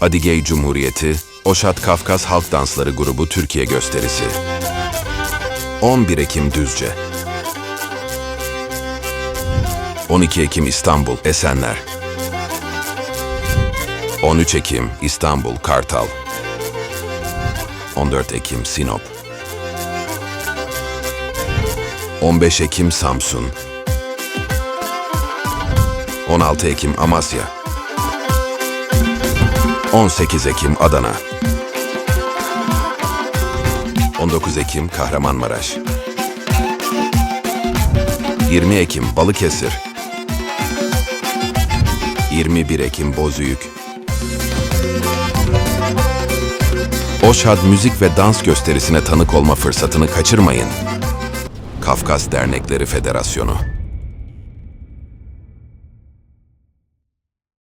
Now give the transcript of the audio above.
Adigey Cumhuriyeti, Oşat Kafkas Halk Dansları Grubu Türkiye gösterisi. 11 Ekim Düzce. 12 Ekim İstanbul Esenler. 13 Ekim İstanbul Kartal. 14 Ekim Sinop. 15 Ekim Samsun. 16 Ekim Amasya 18 Ekim Adana. 19 Ekim Kahramanmaraş. 20 Ekim Balıkesir. 21 Ekim Bozüyük. Oşad Müzik ve Dans Gösterisine tanık olma fırsatını kaçırmayın. Kafkas Dernekleri Federasyonu